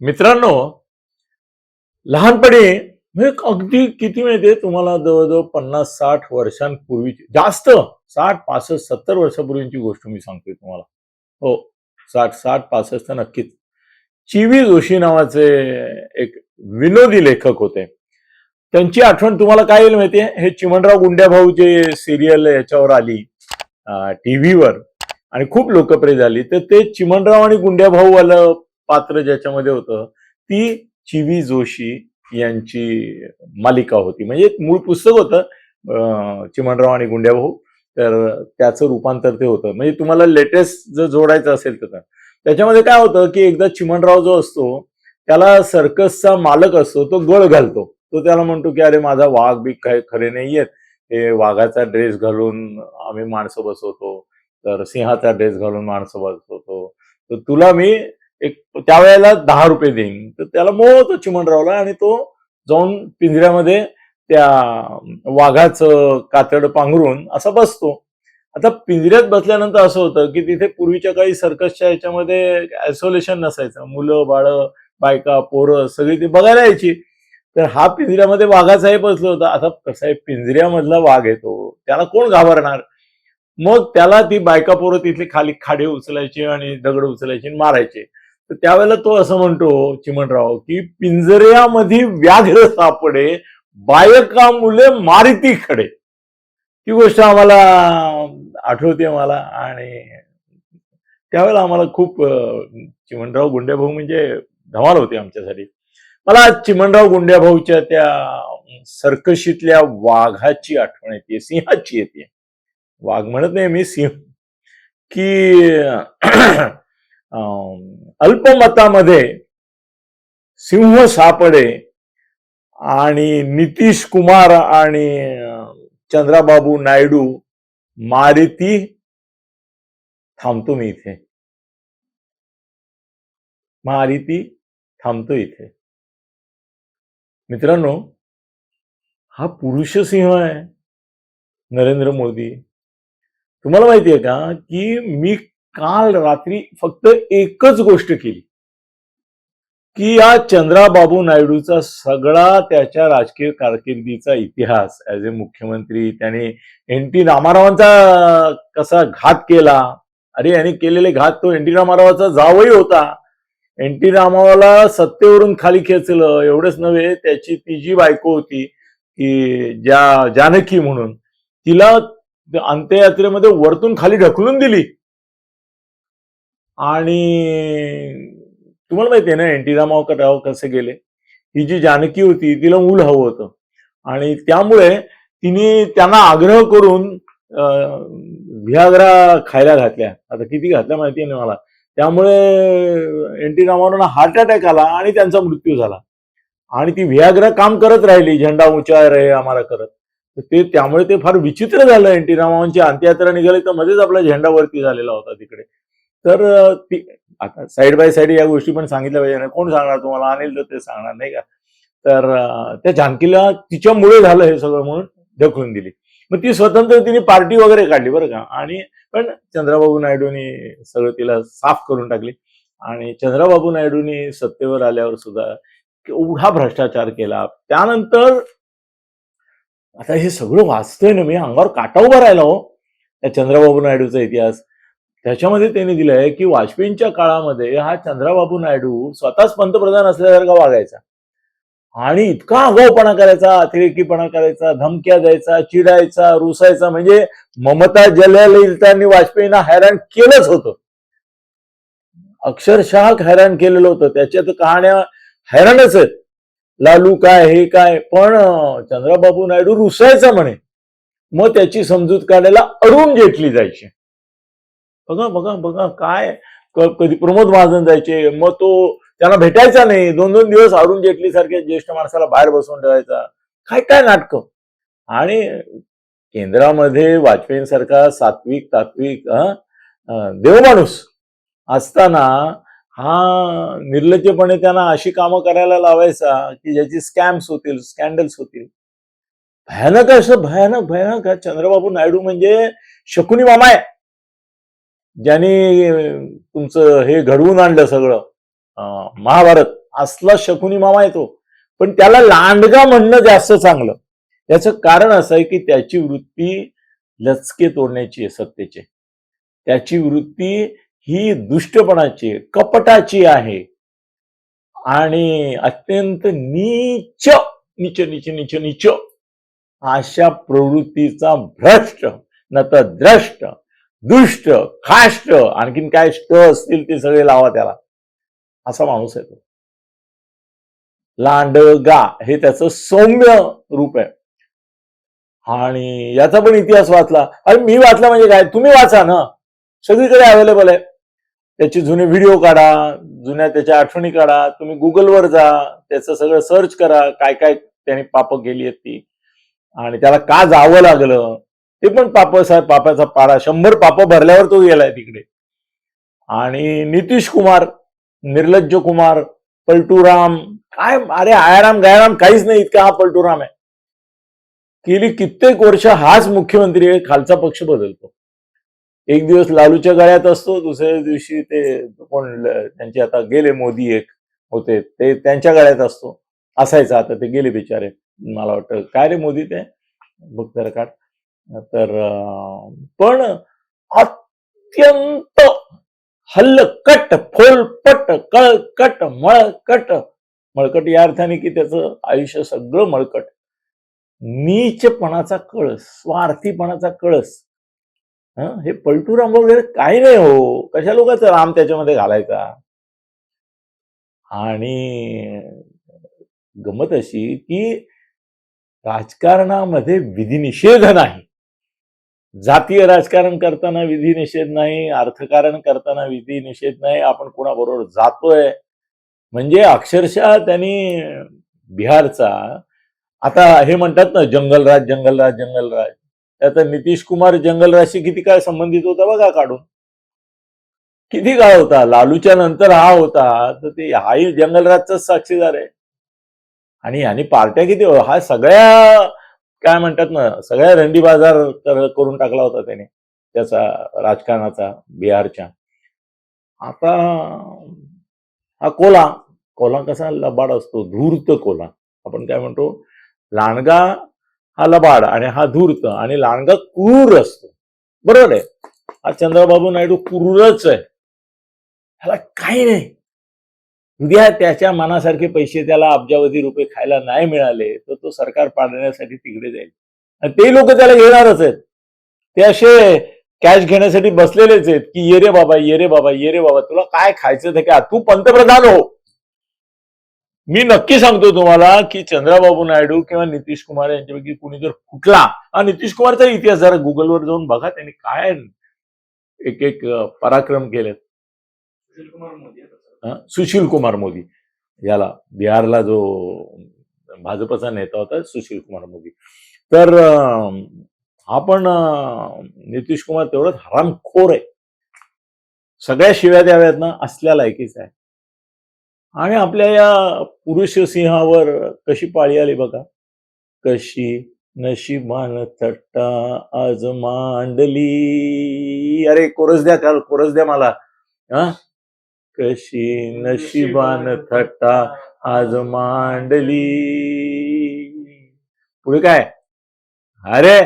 मित्रांनो लहानपणी म्हणजे अगदी किती माहितीये तुम्हाला जवळजवळ पन्नास साठ वर्षांपूर्वीची जास्त साठ पासष्ट सत्तर वर्षापूर्वीची गोष्ट मी सांगतोय तुम्हाला. हो साठ साठ पासष्ट नक्कीच. चिवी जोशी नावाचे एक विनोदी लेखक होते. त्यांची आठवण तुम्हाला काय येईल माहितीये? हे चिमणराव गुंड्याभाऊ जे सिरियल याच्यावर आली टीव्हीवर आणि खूप लोकप्रिय झाली. तर ते चिमणराव आणि गुंड्याभाऊ वालं पात्र ज्याच्यामध्ये होतं ती चिवी जोशी यांची मालिका होती. म्हणजे एक मूळ पुस्तक होतं चिमणराव आणि गुंड्याभाऊ. तर त्याचं रूपांतर ते होतं. म्हणजे तुम्हाला लेटेस्ट जर जोडायचं असेल तर. त्याच्यामध्ये काय होतं की एकदा चिमणराव जो असतो त्याला सर्कसचा मालक असतो तो गळ घालतो. तो त्याला म्हणतो की अरे माझा वाघ बी काय खरे नाहीयेत. हे वाघाचा ड्रेस घालून आम्ही माणसं बसवतो. तर सिंहाचा ड्रेस घालून माणसं बसवतो. तर तुला मी एक त्यावेळेला दहा रुपये देईन. तर त्याला मोहतो चिमणरावला आणि तो जाऊन पिंजऱ्यामध्ये त्या वाघाचं कातड पांघरून असा बसतो. आता पिंजऱ्यात बसल्यानंतर असं होतं की तिथे पूर्वीच्या काळी सर्कसच्या याच्यामध्ये आयसोलेशन नसायचं. मुलं बाळं बायका पोरं सगळी ती बघायला यायची. तर हा पिंजऱ्यामध्ये वाघाचाही बसलो होता. आता कसं आहे पिंजऱ्यामधला वाघ येतो त्याला कोण घाबरणार? मग त्याला ती बायका पोरं तिथली खाली खाडे उचलायची आणि दगड उचलायची आणि मारायचे. तर त्यावेळेला तो असं म्हणतो चिमणराव की पिंजऱ्यामध्ये व्याघ्र सापडे बायका मुले मारिती खडे. ती गोष्ट आम्हाला आठवते मला आणि त्यावेळेला आम्हाला खूप चिमणराव गुंड्याभाऊ म्हणजे धमाल होती आमच्यासाठी. मला चिमणराव गुंड्याभाऊच्या त्या सर्कशीतल्या वाघाची आठवण येते सिंहाची येते. वाघ म्हणत नाही मी सिंह. की अल्पमतामध्ये सिंह सापडे आणि नितीश कुमार आणि चंद्राबाबू नायडू मारिती थांबतो मी इथे. मारिती थांबतो इथे. मित्रांनो हा पुरुष सिंह आहे नरेंद्र मोदी. तुम्हाला माहिती आहे का की मी काल रात्री फक्त एकच गोष्ट केली. की या चंद्राबाबू नायडूचा सगळा त्याच्या राजकीय कारकिर्दीचा इतिहास ऍज ए मुख्यमंत्री त्याने एन टी रामारावांचा कसा घात केला. अरे याने केलेले घात तो एन टी रामारावाचा जावही होता. एन टी रामावाला सत्तेवरून खाली खेचलं एवढंच नव्हे त्याची ती जी बायको होती की ज्या जानकी म्हणून तिला अंत्ययात्रेमध्ये वरतून खाली ढकलून दिली. आणि तुम्हाला माहिती आहे ना एन टी रामाराव कसे गेले? ही जी जानकी होती तिला मूल हवं होतं. आणि त्यामुळे तिने त्यांना आग्रह करून व्याग्रा खायला घातल्या. आता किती घातल्या माहिती आहे ना मला? त्यामुळे एन टी रामारावांना हार्ट अटॅक आला आणि त्यांचा मृत्यू झाला. आणि ती व्याग्रा काम करत राहिली झेंडा उंचा रे आम्हाला करत. ते त्यामुळे ते फार विचित्र झालं. एन टी रामावांची अंत्ययात्रा निघाली तर मध्येच आपला झेंडा वरती झालेला होता तिकडे. तर ती आता साईड बाय साईड या गोष्टी पण सांगितल्या पाहिजे कोण सांगणार तुम्हाला? अनिल तर ते सांगणार नाही का? तर त्या जानकीला तिच्यामुळे झालं हे सगळं म्हणून ढकलून दिली. मग ती स्वतंत्र तिने पार्टी वगैरे काढली बरं का. आणि पण चंद्राबाबू नायडूंनी सगळं तिला साफ करून टाकली. आणि चंद्राबाबू नायडूंनी सत्तेवर आल्यावर सुद्धा एवढा भ्रष्टाचार केला. त्यानंतर आता हे सगळं वाचतोय ना मी अंगावर काटा उभा राहिला हो. त्या चंद्राबाबू नायडूचा इतिहास. त्याच्यामध्ये त्यांनी दिलंय की वाजपेयींच्या काळामध्ये हा चंद्राबाबू नायडू स्वतःच पंतप्रधान असल्यासारखा वागायचा. आणि इतका आगाऊपणा करायचा अतिरेकीपणा करायचा धमक्या द्यायचा चिडायचा रुसायचा म्हणजे ममता जयललितांनी वाजपेयींना हैराण केलंच होतं. अक्षरशः हैराण केलेलं होतं. त्याच्यात कहाण्या हैराणच आहेत. लालू काय हे काय पण चंद्राबाबू नायडू रुसायचा म्हणे. मग त्याची समजूत काढायला अरुण जेटली जायची. बघा बघा बघा काय? कधी प्रमोद महाजन जायचे मग तो त्यांना भेटायचा नाही. दोन दोन दिवस अरुण जेटली सारख्या ज्येष्ठ माणसाला बाहेर बसवून ठेवायचा. काय काय नाटकं? आणि केंद्रामध्ये वाजपेयींसारखा सात्विक तात्विक देवमाणूस असताना हा निर्लज्जपणे त्यांना अशी कामं करायला लावायचा की ज्याची स्कॅम्स होतील स्कॅन्डल्स होतील. भयानक असं भयानक भयानक. चंद्रबाबू नायडू म्हणजे शकुनी मामा आहे. ज्याने तुमचं हे घडवून आणलं सगळं अं, महाभारत असला शकुनी मामा येतो. पण त्याला लांडगा म्हणणं जास्त चांगलं. याचं कारण असं आहे की त्याची वृत्ती लचके तोडण्याची आहे सत्तेचे. त्याची वृत्ती ही दुष्टपणाची कपटाची आहे. आणि अत्यंत नीच नीच नीच नीच नीच अशा प्रवृत्तीचा भ्रष्ट न तर द्रष्ट. दुष्ट खाष्ट आणखीन काय ष्ट असतील ते सगळे लावा त्याला. असा माणूस आहे तो. लांडगा हे त्याचं सौम्य रूप आहे. आणि याचा पण इतिहास वाचला. अरे मी वाचला म्हणजे काय? तुम्ही वाचा ना. सगळीकडे अवेलेबल आहे. त्याचे जुने व्हिडिओ काढा जुन्या त्याच्या आठवणी काढा. तुम्ही गुगलवर जा. त्याचं सगळं सर्च करा. काय काय त्याने पाप केली आहेत ती. आणि त्याला का जावं लागलं? ते पण पाप साहेब पापाचा पारा शंभर पाप भरल्यावर तो गेलाय तिकडे. आणि नितीश कुमार निर्लज्ज कुमार पलटूराम काय अरे आयाराम गायराम काहीच नाही इतका हा पलटूराम आहे. गेली कित्येक वर्ष हाच मुख्यमंत्री आहे खालचा पक्ष बदलतो. एक दिवस लालूच्या गळ्यात असतो दुसऱ्या दिवशी ते कोण त्यांचे आता गेले मोदी एक होते ते त्यांच्या गळ्यात असतो. असायचं आता ते गेले बिचारे मला वाटतं. काय रे मोदी ते? बघ जरा काढ तर पण अत्यंत हल्लकट फोलपट कळकट मळकट मळकट या अर्थाने की त्याचं आयुष्य सगळं मळकट. नीचपणाचा कळस स्वार्थीपणाचा कळस हं? हे पलटूराम वगैरे काही नाही हो? कशा लोकांचा राम त्याच्यामध्ये घालायचा? आणि गमत अशी की राजकारणामध्ये विधिनिषेध नाही. जातीय राजकारण करताना विधी निषेध नाही अर्थकारण करताना विधी निषेध नाही आपण कोणाबरोबर जातोय? म्हणजे अक्षरशः त्यांनी बिहारचा आता हे म्हणतात ना जंगलराज जंगलराज जंगलराज त्यात नितीश कुमार जंगलराजशी किती काळ संबंधित होता बघा काढून. किती काळ होता? लालूच्या नंतर हा होता तर ते हाही जंगलराजचाच साक्षीदार आहे. आणि आणि पार्ट्या किती हा सगळ्या काय म्हणतात ना सगळ्या रंडी बाजार करून टाकला होता त्याने त्याचा राजकारणाचा बिहारच्या. आता हा कोला कोला कसा लबाड असतो धूर्त कोला. आपण काय म्हणतो लांडगा हा लबाड आणि हा धूर्त आणि लांडगा क्रूर असतो. बरोबर आहे? हा चंद्रबाबू नायडू क्रूरच आहे. ह्याला काही नाही उद्या त्याच्या मनासारखे पैसे त्याला अब्जावधी रुपये खायला नाही मिळाले तर तो सरकार पाडण्यासाठी तिकडे जाईल. आणि ते लोक त्याला घेणारच आहेत. ते असे कॅश घेण्यासाठी बसलेलेच आहेत की ये रे बाबा ये रे बाबा ये रे बाबा तुला काय खायचं ते काय तू पंतप्रधान हो. मी नक्की सांगतो तुम्हाला की चंद्रबाबू नायडू किंवा नितीश कुमार यांच्यापैकी कुणी जर कुठला हा नितीश कुमारचा इतिहास जरा गुगलवर जाऊन बघा त्यांनी काय एक एक पराक्रम केलेत. सुशील कुमार मोदी. याला बिहारला जो भाजपचा नेता होता सुशील कुमार मोदी. तर हा पण नितीश कुमार तेवढंच हरामखोर आहे. सगळ्या शिव्या द्याव्यात ना असल्या लायकीच आहे. आणि आपल्या या पुरुष सिंहावर कशी पाळी आली बघा. कशी नशिबान थट्टा आज मांडली. अरे कोरस द्या काल कोरस द्या मला. हा? कशी नशिबान थट्टा आज मांडली. पुढे काय? अरे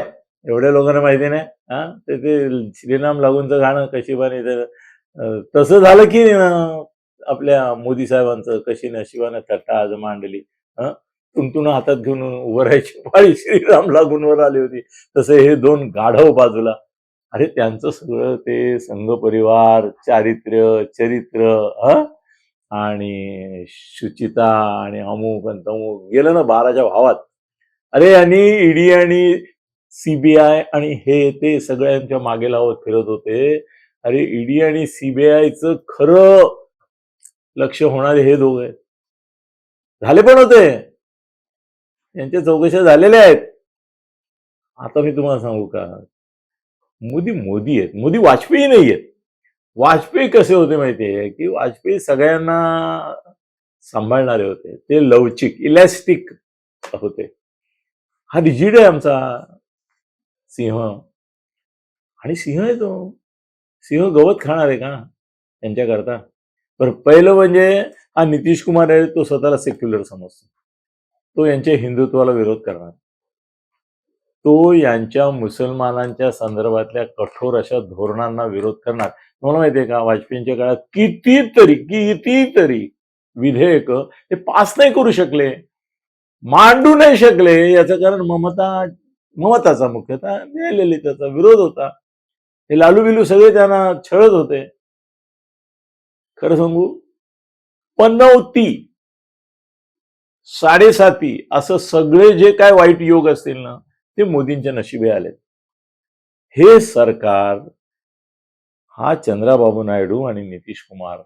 एवढ्या लोकांना माहिती नाही हा? ते ते श्रीराम लागूनचं गाणं कशिबाने तसं झालं की अं, आपल्या मोदी साहेबांचं कशी नशिबाने थट्टा आज मांडली हं? तुंतुन हातात घेऊन उभं राहायची पाळी श्रीराम लागूनवर आली होती. तसे हे दोन गाढव बाजूला अरे त्यांचं सगळं ते संघ परिवार चारित्र्य चरित्र आणि शुचिता आणि अमुक आणि तमुक गेलं ना बाराच्या भावात. अरे आणि ईडी आणि सीबीआय आणि हे ते सगळ्यांच्या मागे लावत फिरत होते. अरे ईडी आणि सीबीआयचं खरं लक्ष होणारे हे दोघे. झाले पण होते. यांच्या चौकशा झालेल्या आहेत. आता मी तुम्हाला सांगू का? मोदी मोदी आहेत. मोदी वाजपेयी नाही आहेत. वाजपेयी कसे होते माहितीये की वाजपेयी सगळ्यांना सांभाळणारे होते. ते लवचिक इलॅस्टिक होते. हा रिजिड आहे आमचा सिंह. आणि सिंह आहे तो. सिंह गवत खाणार आहे का त्यांच्याकरता? बरं पहिलं म्हणजे हा नितीश कुमार आहे तो स्वतःला सेक्युलर समजतो. तो यांच्या हिंदुत्वाला विरोध करणार. तो यांच्या मुसलमानांच्या संदर्भातल्या कठोर अशा धोरणांना विरोध करणार. तुम्हाला माहितीये का वाजपेयींच्या काळात कितीतरी कितीतरी विधेयक ते पास नाही करू शकले मांडू नाही शकले. याचं कारण ममता ममताचा मुख्यतः मिळालेली त्याचा विरोध होता. हे लालू बिलू सगळे त्यांना छळत होते. खरं सांगू पनवती साडेसाती असं सगळे जे काय वाईट योग असतील ना ते मोदींच्या नशिबे आलेत. हे सरकार हा चंद्राबाबू नायडू आणि नितीश कुमार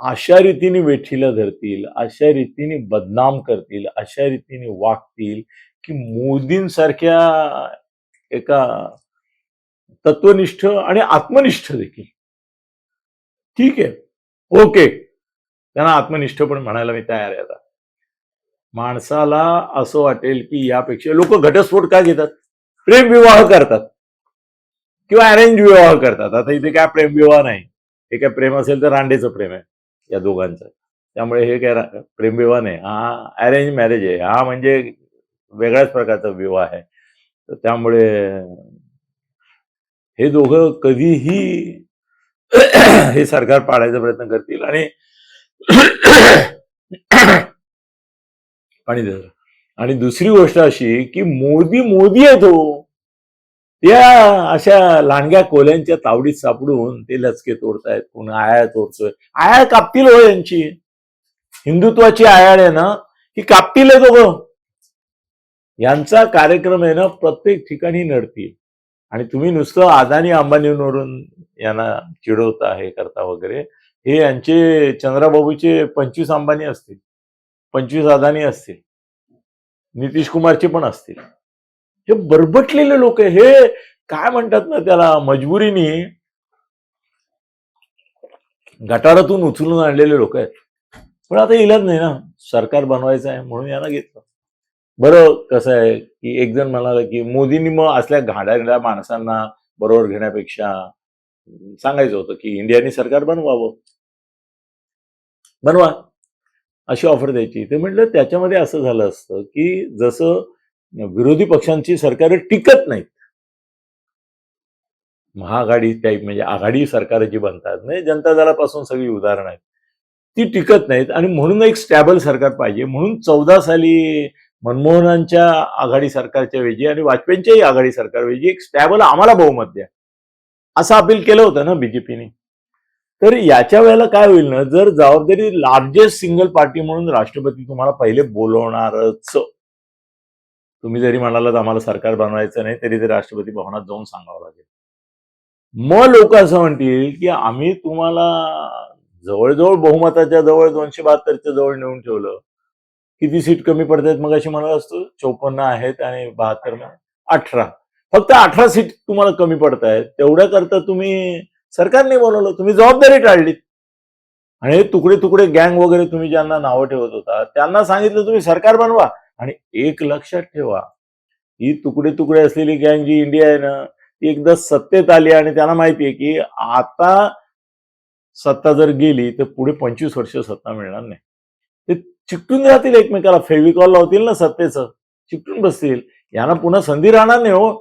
अशा रीतीने वेठीला धरतील अशा रीतीने बदनाम करतील अशा रीतीने वागतील की मोदींसारख्या एका तत्वनिष्ठ आणि आत्मनिष्ठ देखील. ठीक आहे? ओके. त्यांना आत्मनिष्ठ पण म्हणायला मी तयार आहे आता. माणसाला असं वाटेल की यापेक्षा लोक घटस्फोट का घेतात? प्रेम विवाह करतात. किंवा अरेंज विवाह करतात. आता इथे काय प्रेम विवाह नाही. हे काय प्रेम असेल तर रांडेचं प्रेम आहे या दोघांचं. त्यामुळे हे काय प्रेम विवाह नाही. हा अरेंज मॅरेज आहे. हा म्हणजे वेगळ्याच प्रकारचा विवाह आहे. तर त्यामुळे हे दोघं कधीही हे सरकार पाडायचा प्रयत्न करतील आणि आणि दे आणि दुसरी गोष्ट अशी की मोदी मोदी आहे तो. त्या अशा लांडग्या कोल्यांच्या तावडीत सापडून ते लचके तोडतायत कोण आया तोडतोय. आया कापतील हो यांची. हिंदुत्वाची आयाड आहे ना ही कापतील आहे दोघं. यांचा कार्यक्रम आहे ना प्रत्येक ठिकाणी नडतील. आणि तुम्ही नुसतं अदानी अंबानीवरून यांना चिडवता हे करता वगैरे. हे यांचे चंद्राबाबूचे पंचवीस अंबानी असतील. पंचवीस अदानी असतील. नितीश कुमारचे पण असतील. हे बरबटलेले लोक हे काय म्हणतात ना त्याला मजबुरीने गटारातून उचलून आणलेले लोक आहेत. पण आता इलाज नाही ना. सरकार बनवायचं आहे म्हणून यांना घेतलं. बरं कसं आहे की एक जण म्हणाला की मोदींनी मग असल्या घाडाघड्या माणसांना बरोबर घेण्यापेक्षा सांगायचं होतं की इंडियाने सरकार बनवावं. बनवा. अशी ऑफर द्यायची. ते म्हटलं त्याच्यामध्ये असं झालं असतं की जसं विरोधी पक्षांची सरकार टिकत नाहीत. महाआघाडी टाईप म्हणजे आघाडी सरकार जी बनतात म्हणजे जनता दलापासून सगळी उदाहरणं आहेत. ती टिकत नाहीत आणि म्हणून एक स्टॅबल सरकार पाहिजे. म्हणून चौदा साली मनमोहनांच्या आघाडी सरकारच्या वेजी आणि वाजपेयींच्याही आघाडी सरकार वेजी एक स्टॅबल आम्हाला बहुमत द्या. असं अपील केलं होतं ना बीजेपीने तर याच्या वेळेला काय होईल ना जर जबाबदारी लार्जेस्ट सिंगल पार्टी म्हणून राष्ट्रपती तुम्हाला पहिले बोलवणारच. तुम्ही जरी म्हणालात आम्हाला सरकार बनवायचं नाही तरी ते राष्ट्रपती भवनात जाऊन सांगावं लागेल. मग लोक असं म्हणतील की आम्ही तुम्हाला जवळजवळ बहुमताच्या जवळ दोनशे बहात्तरच्या जवळ नेऊन ठेवलं. किती सीट कमी पडतायत मग अशी म्हणत असतो? चौपन्न आहेत आणि बहात्तर अठरा. फक्त अठरा सीट तुम्हाला कमी पडतायत. तेवढ्या करता तुम्ही सरकारने बोलवलं तुम्ही जबाबदारी टाळलीत. आणि तुकडे तुकडे गँग वगैरे तुम्ही ज्यांना नावं ठेवत होता त्यांना सांगितलं तुम्ही सरकार बनवा. आणि एक लक्षात ठेवा ही तुकडे तुकडे असलेली गँग जी इंडिया आहे ना ती एकदा सत्तेत आली आणि त्यांना माहिती आहे की आता सत्ता जर गेली तर पुढे पंचवीस वर्ष सत्ता मिळणार नाही. ते चिकटून राहतील एकमेकाला फेविकॉल लावतील ना सत्तेचं चिकटून बसतील. यांना पुन्हा संधी राहणार नाही हो.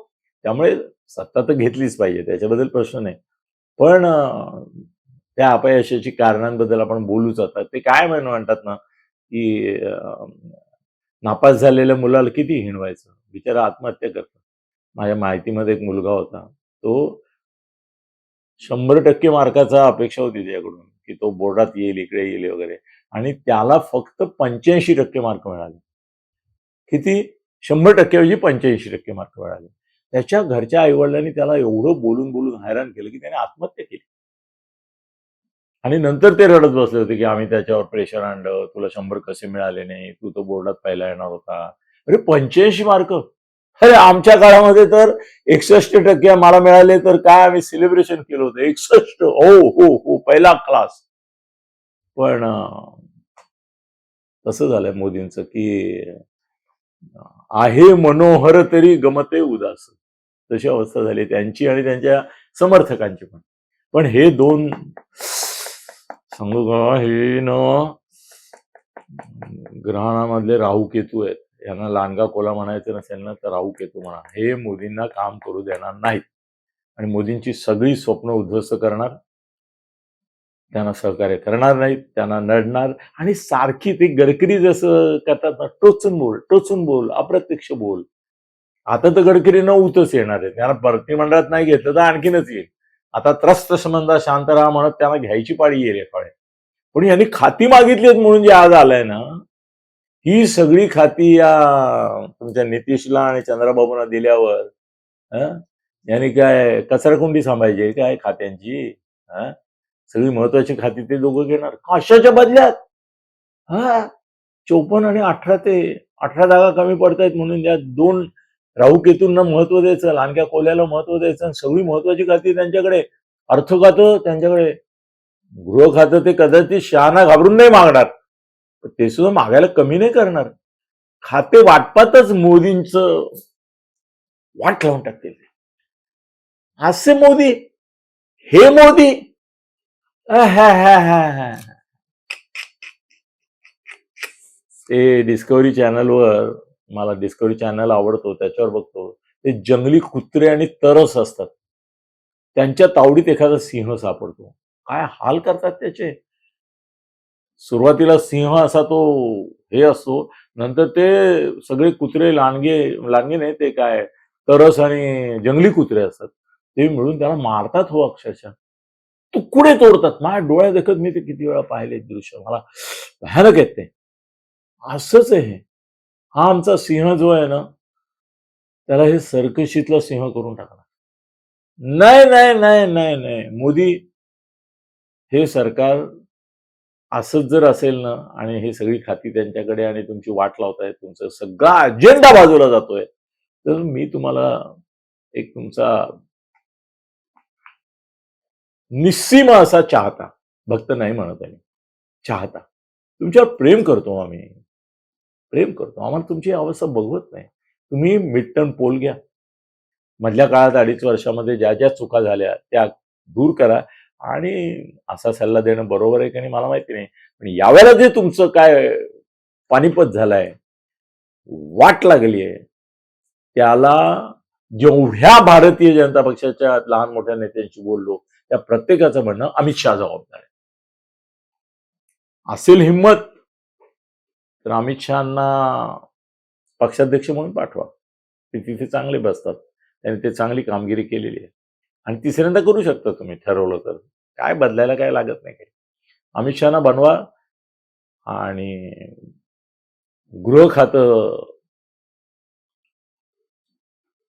त्यामुळे सत्ता तर घेतलीच पाहिजे त्याच्याबद्दल प्रश्न नाही. पण त्या अपयशाची कारणांबद्दल आपण बोलूच आता. ते काय म्हणून म्हणतात ना की नापास झालेल्या मुलाला किती हिणवायचं? बिचारा आत्महत्या करतात माझ्या माहितीमध्ये एक मुलगा होता. तो शंभर टक्के मार्काचा अपेक्षा होती त्याकडून की तो बोर्डात येईल इकडे येईल वगैरे. आणि त्याला फक्त पंच्याऐंशी टक्के मार्क मिळाले. किती? शंभर टक्क्याऐवजी पंच्याऐंशी टक्के मार्क मिळाले. त्याच्या घरच्या आईवडिलांनी त्याला एवढं बोलून बोलून हैराण केलं की त्याने आत्महत्या केली. आणि नंतर ते रडत बसले होते की आम्ही त्याच्यावर प्रेशर आणलं तुला शंभर कसे मिळाले नाही तू तो बोर्डात पहिला येणार होता. अरे पंच्याऐंशी मार्क अरे आमच्या काळामध्ये तर एकसष्ट टक्के मला मिळाले तर काय आम्ही सेलिब्रेशन केलं होतं? एकसष्ट. हो हो हो पहिला क्लास पण तसं झालंय मोदींचं की आहे मनोहर तरी गमते उदास. तशी अवस्था झाली. त्यांची आणि त्यांच्या समर्थकांची पण. पण हे दोन सांगू का हे न ग्रहणामधले राहू केतू आहेत. यांना लांडगा कोला म्हणायचं नसेल ना तर राहू केतू म्हणा. हे मोदींना काम करू देणार नाहीत. आणि मोदींची सगळी स्वप्न उद्ध्वस्त करणार त्यांना सहकार्य करणार नाहीत त्यांना नडणार आणि सारखी ते गडकरी जसं करतात ना टोचून बोल टोचून बोल अप्रत्यक्ष बोल. आता तर गडकरी न उतच येणार आहे. त्यांना मंत्रिमंडळात नाही घेतलं तर आणखीनच येईल. आता त्रस्त संबंधा शांत राहा म्हणत त्यांना घ्यायची पाळी येईल एखाद्या पण यांनी खाती मागितली आहेत म्हणून जे आज आलंय ना ही सगळी खाती या तुमच्या नितीशला आणि चंद्राबाबूंना दिल्यावर यांनी काय कचराकुंडी सांभाळायची काय खात्यांची? सगळी महत्वाची खाती ते दोघं घेणार. कशाच्या बदल्यात? हा? चौपन्न आणि अठरा ते अठरा जागा कमी पडतायत म्हणून या दोन राहू केतूंना महत्त्व द्यायचं लांडक्या कोल्याला महत्त्व द्यायचं आणि सगळी महत्वाची खाती त्यांच्याकडे अर्थ खातं त्यांच्याकडे गृह खातं ते कदाचित शहाणा घाबरून नाही मागणार. ते सुद्धा मागायला कमी नाही करणार. खाते वाटपातच मोदींच वाट लावून टाकतील. असे मोदी. हे मोदी. Ah, ते डिस्कवरी चॅनलवर मला डिस्कवरी चॅनल आवडतो त्याच्यावर बघतो. ते जंगली कुत्रे आणि तरस असतात. त्यांच्या तावडीत एखादा सिंह सापडतो. काय हाल करतात त्याचे? सुरुवातीला सिंह असा तो हे असतो. नंतर ते सगळे कुत्रे लांडगे लांडगे नाही ते काय तरस आणि जंगली कुत्रे असतात. ते मिळून त्याला मारतात हो अक्षरशः. तुकडे तोडतात? माझ्या डोळ्या देखत मी ते किती वेळा पाहिले दृश्य. मला भयानक येत ते. असंच आहे हा. आमचा सिंह जो आहे ना त्याला हे सर्कशीतला सिंह करून टाकणार. नाही नाही नाही नाही नाही. मोदी हे सरकार असंच जर असेल ना आणि हे सगळी खाती त्यांच्याकडे आणि तुमची वाट लावताय तुमचं सगळा अजेंडा बाजूला जातोय तर मी तुम्हाला एक तुमचा निस्सीम असा चाहता. भक्त नाही म्हणत आहे. चाहता. तुमच्यावर प्रेम करतो आम्ही. प्रेम करतो. आम्हाला तुमची अवस्था बघवत नाही. तुम्ही मिड टर्म पोल घ्या. मधल्या काळात अडीच वर्षामध्ये ज्या ज्या चुका झाल्या त्या दूर करा. आणि असा सल्ला देणं बरोबर आहे की नाही मला माहिती नाही. पण यावेळेला जे तुमचं काय पानिपत झालंय वाट लागली आहे त्याला जेवढ्या भारतीय जनता पक्षाच्या लहान मोठ्या नेत्यांशी बोललो त्या प्रत्येकाचं म्हणणं अमित शहा जबाबदार आहे. असेल हिंमत तर अमित शहाना पक्षाध्यक्ष म्हणून पाठवा. ते तिथे चांगले बसतात. त्यांनी ते चांगली कामगिरी केलेली आहे. आणि तिसऱ्यांदा करू शकता तुम्ही ठरवलं तर. काय बदलायला काय लागत नाही काही. अमित शहाना बनवा आणि गृह खातं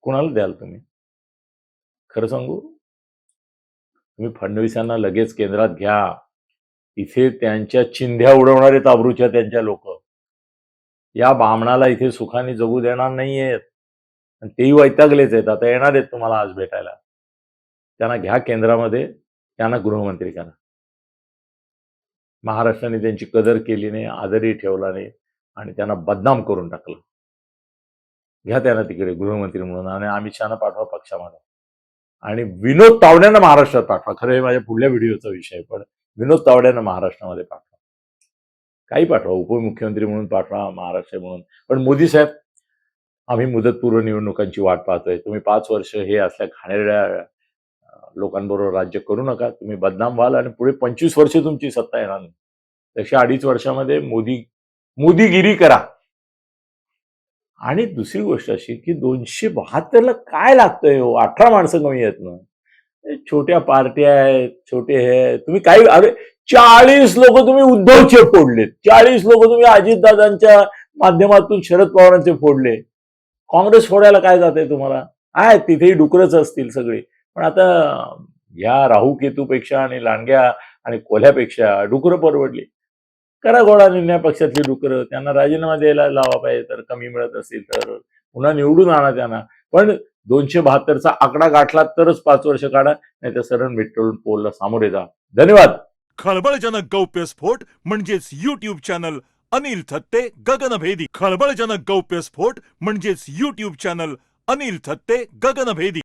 कुणाला द्याल तुम्ही? खरं सांगू? तुम्ही फडणवीसांना लगेच केंद्रात घ्या. इथे त्यांच्या चिंध्या उडवणारे ताबरूच्या त्यांच्या लोक. या बामणाला इथे सुखाने जगू देणार नाहीयेत. आणि तेही वैतागलेच आहेत. आता येणार आहेत तुम्हाला आज भेटायला. त्यांना घ्या केंद्रामध्ये. त्यांना गृहमंत्री करा महाराष्ट्राने त्यांची कदर केली नाही आदरही ठेवला नाही आणि त्यांना बदनाम करून टाकलं. घ्या त्यांना तिकडे गृहमंत्री म्हणून आणि अमित शहाना पाठवा पक्षामध्ये. आणि विनोद तावड्यांना महाराष्ट्रात पाठवा. खरं हे माझ्या पुढल्या व्हिडिओचा विषय पण विनोद तावड्यांना महाराष्ट्रामध्ये पाठवा. काही पाठवा उपमुख्यमंत्री म्हणून पाठवा महाराष्ट्र म्हणून. पण मोदी साहेब आम्ही मुदतपूर्व निवडणुकांची वाट पाहतोय. तुम्ही पाच वर्ष हे असल्या घाणेरड्या लोकांबरोबर राज्य करू नका. तुम्ही बदनाम व्हाल आणि पुढे पंचवीस वर्ष तुमची सत्ता येणार नाही. तशी अडीच वर्षामध्ये मोदी मोदीगिरी करा. आणि दुसरी गोष्ट अशी की दोनशे बहात्तरला काय लागतंय हो? अठरा माणसं कमी आहेत ना. छोट्या पार्ट्या आहेत छोटे हे तुम्ही काही अरे चाळीस लोक तुम्ही उद्धवचे फोडलेत. चाळीस लोक तुम्ही अजितदादांच्या माध्यमातून शरद पवारांचे फोडले काँग्रेस फोडायला काय जाते तुम्हाला? आहे तिथेही डुकरच असतील सगळी. पण आता या राहू केतूपेक्षा आणि लांडग्या आणि कोल्ह्यापेक्षा डुकरं परवडली. करा गोळा निर्णय पक्षातली डुकरं. त्यांना राजीनामा द्यायला लावा पाहिजे तर कमी मिळत असेल तर पुन्हा निवडून आणा त्यांना. पण दोनशे बहात्तरचा आकडा गाठला तरच पाच वर्ष काढा नाही तर सरळ मेट्रोल पोलला सामोरे जा. धन्यवाद! खळबळजनक गौप्यस्फोट म्हणजेच युट्यूब चॅनल अनिल थत्ते गगनभेदी. खळबळजनक गौप्यस्फोट म्हणजेच युट्यूब चॅनल अनिल थत्ते गगनभेदी.